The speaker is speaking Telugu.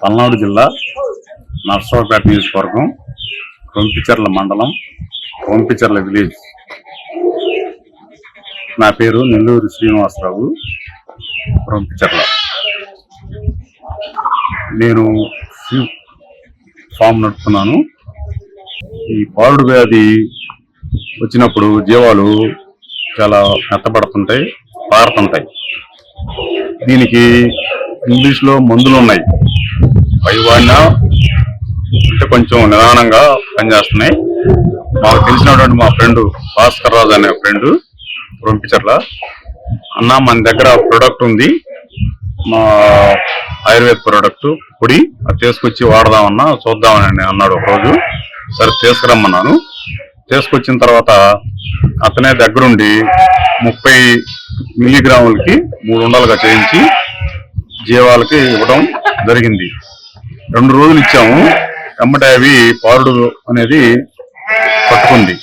పల్నాడు జిల్లా నర్సరావుపేట నియోజకవర్గం రొంపిచెర్ల మండలం రొంపిచెర్ల విలేజ్. నా పేరు నెల్లూరు శ్రీనివాసరావు రొంపిచెర్ల నేను ఫామ్ నడుపుతున్నాను. ఈ పారుడు వ్యాధి వచ్చినప్పుడు జీవాలు చాలా మెత్తపడుతుంటాయి పారుతుంటాయి. దీనికి ఇంగ్లీష్లో మందులు ఉన్నాయి అవి వాడినా అంటే కొంచెం నిదానంగా పనిచేస్తున్నాయి. మాకు తెలిసినటువంటి మా ఫ్రెండ్ భాస్కర్ రాజు అనే ఫ్రెండ్ రొంపిచర్ల అన్న మన దగ్గర ప్రొడక్ట్ ఉంది. మా ఆయుర్వేద ప్రొడక్ట్ పొడి. అది తీసుకొచ్చి వాడదామన్నా చూద్దామని అన్నాడు ఒకరోజు. సరే తీసుకురమ్మన్నాను. తీసుకొచ్చిన తర్వాత అతనే దగ్గరుండి ముప్పై మిల్లీగ్రాములకి మూడు ఉండలుగా చేయించి జీవాలకి ఇవ్వడం జరిగింది. రెండు రోజులు ఇచ్చాము. వెంబట అవి పారుడు అనేది పట్టుకుంది.